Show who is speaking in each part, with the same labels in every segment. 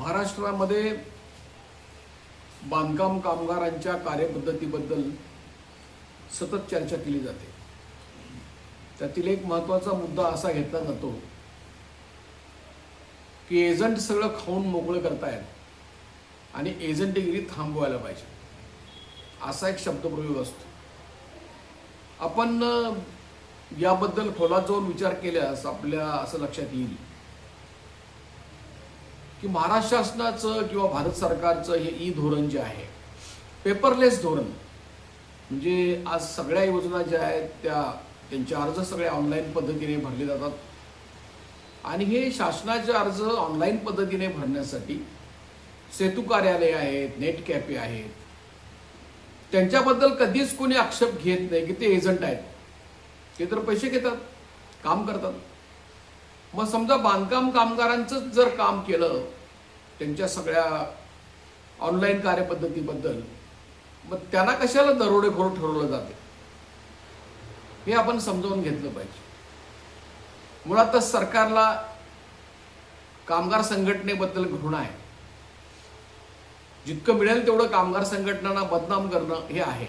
Speaker 1: महाराष्ट्रामध्ये बांधकाम कामगारांच्या कार्यपद्धतीबद्दल सतत चर्चा केली जाते. त्यातील एक महत्त्वाचा मुद्दा असा घेतला जातो की एजंट सगळं खाऊन मोकळं करतायत आणि एजंट डिग्री थांबवायला पाहिजे. असा एक शब्दप्रयोग असतो. आपण याबद्दल खोलात जाऊन विचार केल्यास आपल्या असं लक्षात येईल की महाराष्ट्र शासनाचं किंवा भारत सरकारचं हे ई धोरण जे आहे पेपरलेस धोरण म्हणजे आज सगळ्या योजना ज्या आहेत त्या त्यांचे अर्ज सगळे ऑनलाईन पद्धतीने भरले जातात. आणि हे शासनाचे अर्ज ऑनलाईन पद्धतीने भरण्यासाठी सेतू कार्यालय आहेत नेट कॅफे आहेत. त्यांच्याबद्दल कधीच कोणी आक्षेप घेत नाही की ते एजंट आहेत. ते तर पैसे घेतात काम करतात. मग समजा बांधकाम कामगारांचंच जर काम केलं त्यांच्या सगळ्या ऑनलाईन कार्यपद्धतीबद्दल मग त्यांना कशाला दरोडेखोर ठरवलं जाते? हे आपण समजावून घेतलं पाहिजे. मुळातच सरकारला कामगार संघटनेबद्दल घृणा आहे. जितकं मिळेल तेवढं कामगार संघटनांना बदनाम करणं हे आहे.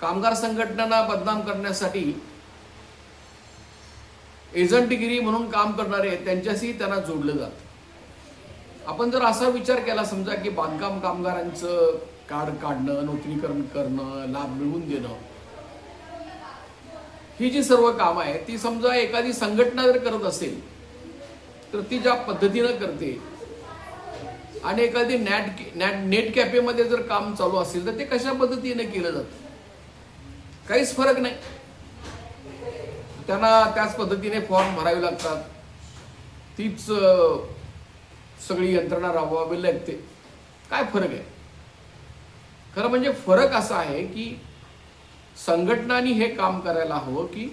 Speaker 1: कामगार संघटनांना बदनाम करण्यासाठी एजंटगिरी म्हणून काम करणारे त्यांच्याशी त्यांना जोडलं जातं. आपण जर असा विचार केला समजा की बांधकाम कामगारांचं कार्ड काढणं नूतनीकरण करणं लाभ मिळवून देणं ही जी सर्व कामं आहे ती समजा एखादी संघटना जर करत असेल तर ती ज्या पद्धतीनं करते आणि एखादी नॅट नॅट नेट कॅफेमध्ये जर काम चालू असेल तर ते कशा पद्धतीने केलं जातं? काहीच फरक नाही. त्यांना त्याच पद्धतीने फॉर्म भरावे लागतात. तीच सगळी यंत्रणा राबवावी लागते. काय फरक आहे? खरं म्हणजे फरक असा आहे की संघटनांनी हे काम करायला हवं की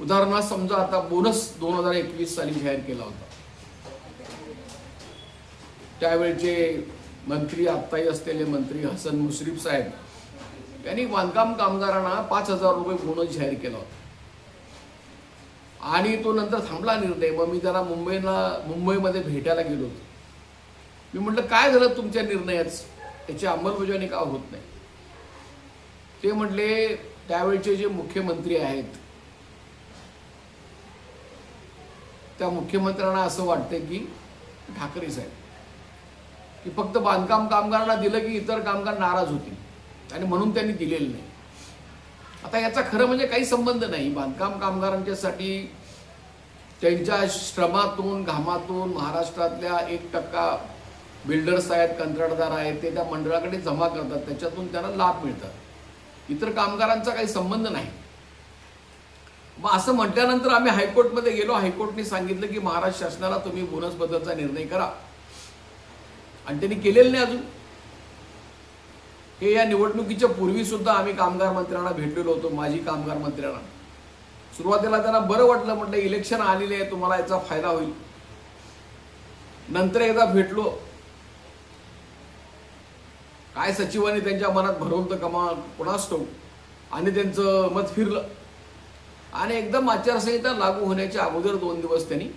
Speaker 1: उदाहरणार्थ समजा आता बोनस दोन हजार एकवीस साली जाहीर केला होता. त्यावेळचे मंत्री आत्ताही असलेले मंत्री हसन मुश्रीफ साहेब त्यांनी बांधकाम कामगारांना पाच हजार रुपये बोनस जाहीर केला होता. आणि तो नंतर थांबला निर्णय. मग मी त्याला मुंबईला मुंबईमध्ये भेटायला गेलो होतो. मी म्हटलं काय झालं तुमच्या निर्णयाच त्याची अंमलबजावणी का होत नाही? ते म्हटले त्यावेळचे जे मुख्यमंत्री आहेत त्या मुख्यमंत्र्यांना असं वाटतं की ठाकरे साहेब की फक्त बांधकाम कामगारांना दिलं की इतर कामगार नाराज होतील. आणि म्हणून त्यांनी दिलेलं नाही. आता याचा खरं म्हणजे काही संबंध नाही. बांधकाम कामगारांच्यासाठी त्यांच्या श्रमातून घामातून महाराष्ट्रातल्या एक टक्का बिल्डर्स आहेत कंत्राटदार आहेत ते त्या मंडळाकडे जमा करतात. त्याच्यातून त्यांना लाभ मिळतात. इतर कामगारांचा काही संबंध नाही. मग असं म्हटल्यानंतर आम्ही हायकोर्टमध्ये गेलो. हायकोर्टने सांगितलं की महाराष्ट्र शासनाला तुम्ही बोनस बदलचा निर्णय करा. आणि त्यांनी केलेलं नाही अजून. हे या निवडणुकीच्या पूर्वी सुद्धा आम्ही कामगार मंत्र्यांना भेटलेलो होतो माजी कामगार मंत्र्यांना. सुरुवातीला त्यांना बरं वाटलं म्हटलं इलेक्शन आलेले आहे तुम्हाला याचा फायदा होईल. नंतर एकदा भेटलो. काय सचिवांनी त्यांच्या मनात भरवलं कमा कोणास ठाऊक. आणि त्यांचं मत फिरलं. आणि एकदम आचारसंहिता लागू होण्याच्या अगोदर दोन दिवस त्यांनी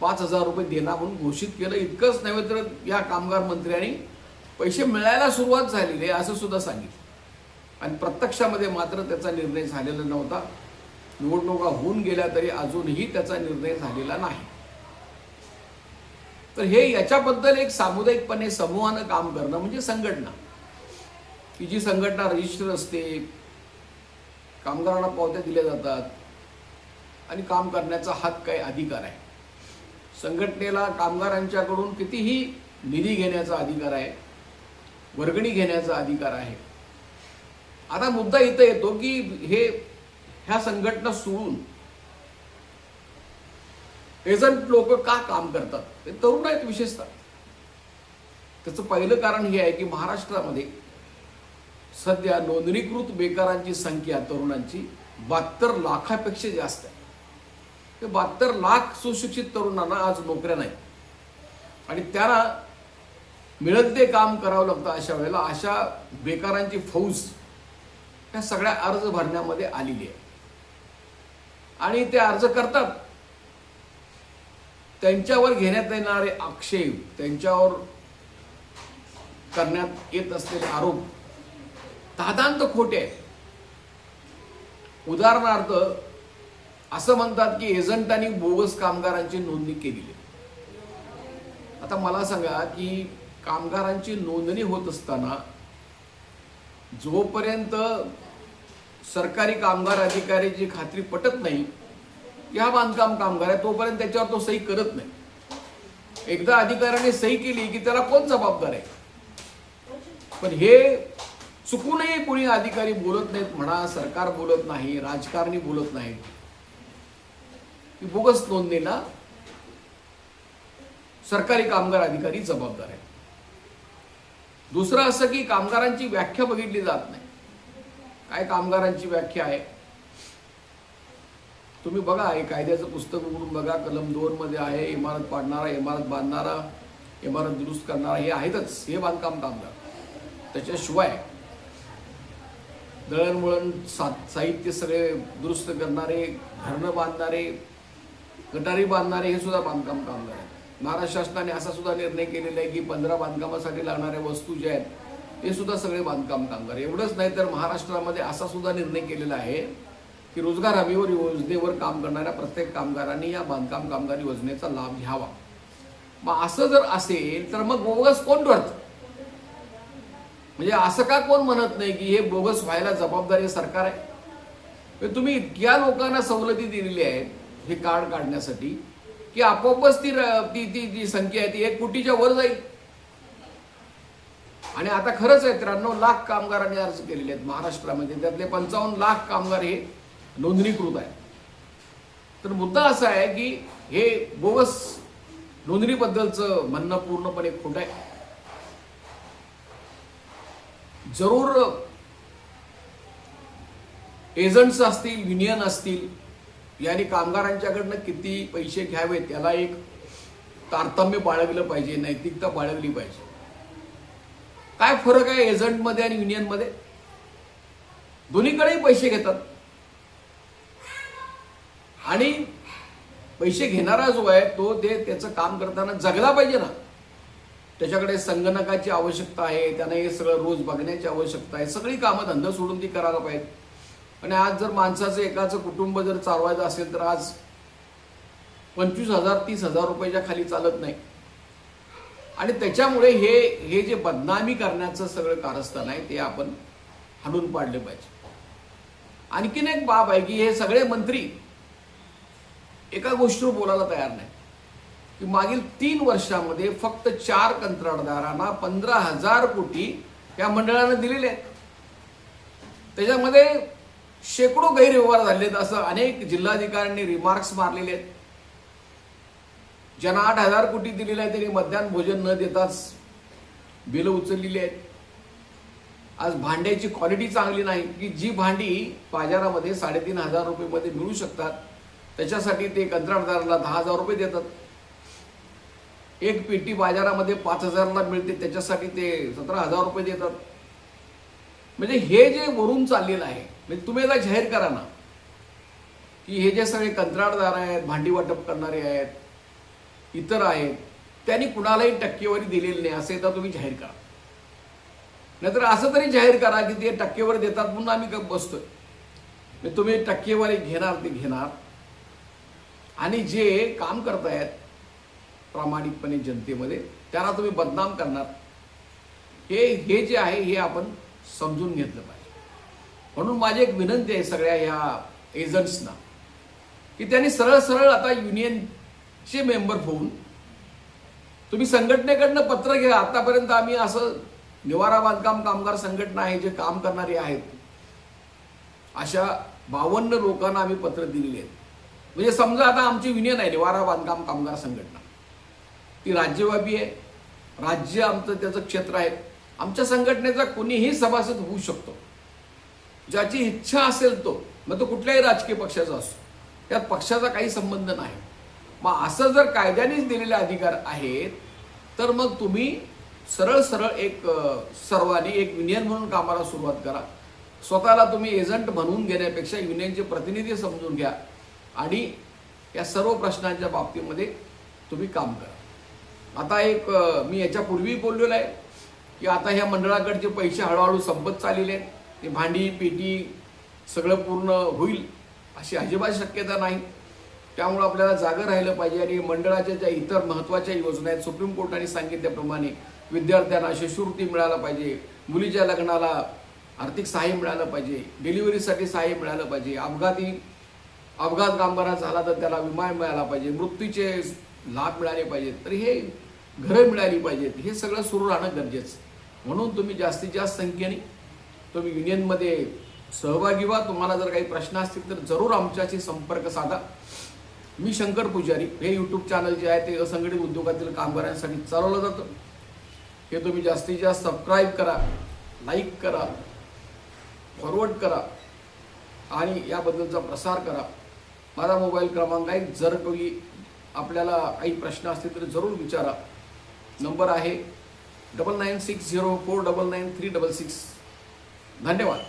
Speaker 1: पाच हजार रुपये देणार म्हणून घोषित केलं. इतकंच नव्हे तर या कामगार मंत्र्यांनी पैसे मिळायला सुरुवात झालेली आहे असं सुद्धा सांगितलं. आणि प्रत्यक्षामध्ये मात्र त्याचा निर्णय झालेला नव्हता. निवडणुका होऊन गेल्या तरी अजूनही त्याचा निर्णय झालेला नाही. तर हे याच्याबद्दल एक सामुदायिकपणे समूहानं काम करणं म्हणजे संघटना. की जी संघटना रजिस्टर असते कामगारांना पावत्या दिल्या जातात आणि काम करण्याचा हक्क काय अधिकार आहे. संघटनेला कामगारांच्याकडून कितीही निधी घेण्याचा अधिकार आहे वर्गणी घेण्याचा अधिकार आहे. आता मुद्दा इथं येतो की हे ह्या संघटना सोडून एजंट लोक का काम करतात? ते तरुण आहेत विशेषतः. त्याचं पहिलं कारण हे आहे की महाराष्ट्रामध्ये सध्या नोंदणीकृत बेकारांची संख्या तरुणांची बहात्तर लाखापेक्षा जास्त आहे. ते बहात्तर लाख सुशिक्षित तरुणांना आज नोकऱ्या नाही आणि त्यांना मिळत ते काम करावं लागतं अशा वेळेला अशा बेकारांची फौज ह्या सगळ्या अर्ज भरण्यामध्ये आलेली आहे. आणि ते अर्ज करतात. त्यांच्यावर घेण्यात येणारे आक्षेप त्यांच्यावर करण्यात येत असलेले आरोप दादांत खोटे आहेत. उदाहरणार्थ असं म्हणतात की एजंटांनी बोगस कामगारांची नोंदणी केलेली आहे. आता मला सांगा की कामगारांची नोंदणी होत असताना जोपर्यंत सरकारी कामगार अधिकाऱ्याची खात्री पटत नाही या बांधकाम कामगार आहे तोपर्यंत त्याच्यावर तो सही करत नाही. एकदा अधिकाऱ्याने सही केली की त्याला कोण जबाबदार आहे? पण हे चुकूनही कोणी अधिकारी बोलत नाहीत म्हणा सरकार बोलत नाही राजकारणी बोलत नाहीत की बोगस नोंदणीला सरकारी कामगार अधिकारी जबाबदार आहे दुसरं असं की कामगारांची व्याख्या बघितली जात नाही. काय कामगारांची व्याख्या आहे? तुम्ही बघा हे कायद्याचं पुस्तक उघडून बघा कलम दोन मध्ये आहे इमारत पाडणारा इमारत बांधणारा इमारत दुरुस्त करणारा हे आहेतच हे बांधकाम कामगार. त्याच्याशिवाय दळणवळण सा साहित्य सगळे दुरुस्त करणारे घरणं बांधणारे गटारी बांधणारे हे सुद्धा बांधकाम कामगार आहेत. महाराष्ट्र शासनाने असा सुद्धा निर्णय केलेला आहे की पंधरा बांधकामासाठी लागणाऱ्या वस्तू ज्या आहेत ते सुद्धा सगळे बांधकाम कामगार. एवढंच नाही तर महाराष्ट्रामध्ये असा सुद्धा निर्णय केलेला आहे की रोजगार हमीवर योजनेवर काम करणाऱ्या प्रत्येक कामगारांनी या बांधकाम कामगार योजनेचा लाभ घ्यावा. मग असं जर असेल तर मग बोगस कोण ठरतं म्हणजे असं का कोण म्हणत नाही की हे बोगस व्हायला जबाबदारी सरकार आहे? तुम्ही इतक्या लोकांना सवलती दिलेल्या आहेत हे कार्ड काढण्यासाठी की आपोआपच ती ती ती जी संख्या आहे ती एक कोटीच्या वर जाईल. आणि आता खरंच आहे त्र्याण्णव लाख कामगारांनी अर्ज केलेले आहेत. महाराष्ट्रामध्ये त्यातले पंचावन्न लाख कामगार हे नोंदणीकृत आहेत. तर मुद्दा असा आहे की हे बोगस नोंदणीबद्दलचं म्हणणं पूर्णपणे खोट आहे. जरूर एजंट्स असतील युनियन असतील यांनी कामगारांच्याकडनं किती पैसे घ्यावेत त्याला एक तारतम्य बाळगलं पाहिजे नैतिकता बाळगली पाहिजे. काय फरक आहे एजंटमध्ये आणि युनियनमध्ये? दोन्हीकडेही पैसे घेतात. आणि पैसे घेणारा जो आहे तो ते त्याचं काम करताना जगला पाहिजे ना. त्याच्याकडे संगणकाची आवश्यकता आहे त्यांना हे सगळं रोज बघण्याची आवश्यकता आहे सगळी कामं धंदा सोडून ती करायला पाहिजे. आणि आज जर माणसाचं एकाचं कुटुंब जर चालवायचं असेल तर आज पंचवीस हजार तीस हजार रुपयाच्या खाली चालत नाही. आणि त्याच्यामुळे हे हे जे बदनामी करण्याचं सगळं कारस्थान आहे ते आपण हाणून पाडले पाहिजे. आणखीन एक बाब आहे की हे सगळे मंत्री एका गोष्टीवर बोलायला तयार नाही की मागील तीन वर्षामध्ये फक्त चार कंत्राटदारांना पंधरा हजार कोटी या मंडळानं दिलेले आहेत. त्याच्यामध्ये शेकडो गैरव्यवहार झाले आहेत असं अनेक जिल्हाधिकाऱ्यांनी रिमार्क्स मारलेले आहेत. ज्यांना आठ हजार कोटी दिलेले आहे त्यांनी मध्यान्ह भोजन न देताच बिलं उचललेली आहेत. आज भांड्याची क्वालिटी चांगली नाही की जी भांडी बाजारामध्ये साडेतीन हजार रुपयेमध्ये मिळू शकतात त्याच्यासाठी ते कंत्राटदाराला दहा हजार रुपये देतात. एक पेटी बाजारामध्ये पाच हजारला मिळते त्याच्यासाठी ते सतरा हजार रुपये देतात. म्हणजे हे जे वरून चाललेलं आहे म्हणजे तुम्ही एकदा जाहीर करा ना की हे जे सगळे कंत्राटदार आहेत भांडी वाटप करणारे आहेत इतर आहेत त्यांनी कुणालाही टक्केवारी दिलेली नाही असं एकदा तुम्ही जाहीर करा. नाहीतर असं तरी जाहीर करा की ते टक्केवारी देतात म्हणून आम्ही बसतोय. म्हणजे तुम्ही टक्केवारी घेणार ते घेणार. आणि जे काम करतायत प्रामाणिकपणे जनतेमध्ये त्यांना तुम्ही बदनाम करणार. हे हे जे आहे हे आपण समजून घेतलं पाहिजे. म्हणून माझी एक विनंती आहे सगळ्या ह्या एजंट्सना की त्यांनी सरळ सरळ आता युनियनचे मेंबर होऊन तुम्ही संघटनेकडनं पत्र घ्या. आतापर्यंत आम्ही असं निवारा बांधकाम कामगार संघटना आहे जे काम करणारे आहेत. अशा बावन्न लोकांना आम्ही पत्र दिलेली आहेत. म्हणजे समजा आता आमची युनियन आहे निवारा बांधकाम कामगार संघटना. ती राज्यव्यापी आहे. राज्य आमचं त्याचं क्षेत्र आहे. आमच्या संघटनेचा कोणीही सभासद होऊ शकतो. ज्याची इच्छा असेल तो मग तो कुठल्याही राजकीय पक्षाचा असो. त्यात पक्षाचा काही संबंध नाही. मग असं जर कायद्यानेच दिलेले अधिकार आहेत तर मग तुम्ही सरळ सरळ एक सर्वांनी एक युनियन म्हणून कामाला सुरुवात करा. स्वतःला तुम्ही एजंट म्हणून घेण्यापेक्षा युनियनचे प्रतिनिधी समजून घ्या आणि या सर्व प्रश्नांच्या बाबतीमध्ये तुम्ही काम करा. आता एक मी याच्यापूर्वी बोललेलो आहे की आता ह्या मंडळाकडचे पैसे हळूहळू संपत चाललेले आहेत. ते भांडी पेटी सगळं पूर्ण होईल अशी अजिबात शक्यता नाही. त्यामुळं आपल्याला जागं राहिलं पाहिजे आणि मंडळाच्या ज्या इतर महत्त्वाच्या योजना आहेत सुप्रीम कोर्टाने सांगितल्याप्रमाणे विद्यार्थ्यांना शिष्यवृत्ती मिळायला पाहिजे मुलीच्या लग्नाला आर्थिक सहाय्य मिळालं पाहिजे डिलिव्हरीसाठी सहाय्य मिळालं पाहिजे अपघाती अपघात गांभारा झाला तर त्याला विमा मिळाला पाहिजे मृत्यूचे लाभ मिळाले पाहिजेत. तर हे घरं मिळाली पाहिजेत. हे सगळं सुरू राहणं गरजेचं आहे. म्हणून तुम्ही जास्तीत जास्त संख्येने तुम्ही युनियनमध्ये सहभागी व्हा. तुम्हाला जर काही प्रश्न असतील तर जरूर आमच्याशी संपर्क साधा. मी शंकर पुजारी. हे यूट्यूब चॅनल जे आहे ते असंघटित उद्योगातील कामगारांसाठी चालवलं जातं. हे तुम्ही जास्तीत जास्त सबस्क्राईब करा लाईक करा फॉरवर्ड करा आणि याबद्दलचा प्रसार करा. माझा मोबाईल क्रमांक आहे. जर कोणी आपल्याला काही प्रश्न असतील तर जरूर विचारा. नंबर आहे double nine six zero four double nine three double six धन्यवाद